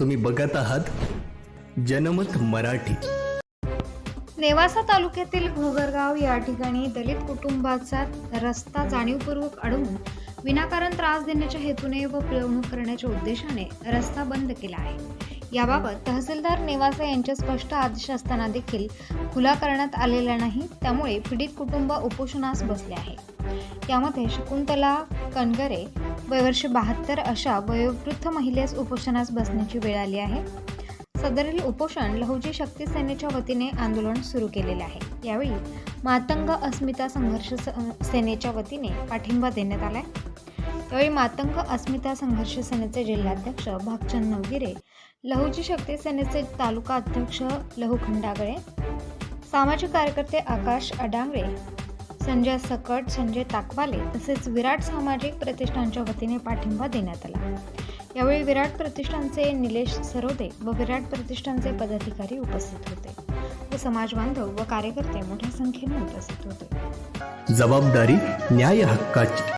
तुम्ही बघत आहात जनमत मराठी. नेवासा तालुक्यातील घोगरगाव या ठिकाणी दलित कुटुंबाचा रस्ता जाणीवपूर्वक अडवून विनाकारण त्रास देण्याच्या हेतूने व पिळवणूक करण्याच्या उद्देशाने रस्ता बंद केला आहे. याबाबत तहसीलदार नेवासा यांचे स्पष्ट आदेश असताना देखील खुला करण्यात आलेला नाही त्यामुळे पीडित कुटुंब उपोषणास बसले आहे. यामध्ये शकुंतला कणगरे वयवर्ष बहात्तर अशा वयोवृद्ध महिलेस उपोषणास बसण्याची वेळ आली आहे. सदरील उपोषण लहुजी शक्ती सेनेच्या वतीने आंदोलन सुरू केलेले आहे. यावेळी मातंग अस्मिता संघर्ष स- सेनेच्या वतीने पाठिंबा देण्यात आलाय. यावेळी मातंग अस्मिता संघर्ष सेनेचे जिल्हाध्यक्ष भागचंद नवगिरे लहुजी शक्ती सेनेचे तालुका अध्यक्ष लहू खंडागळे सामाजिक कार्यकर्ते आकाश अडांगळे संजय सकट संजय ताकवाले तसेच विराट सामाजिक प्रतिष्ठानच्या वतीने पाठिंबा देण्यात आला. यावेळी विराट प्रतिष्ठानचे निलेश सरोदे व विराट प्रतिष्ठानचे पदाधिकारी उपस्थित होते व समाज बांधव व कार्यकर्ते मोठ्या संख्येने उपस्थित होते. जबाबदारी न्याय हक्काची.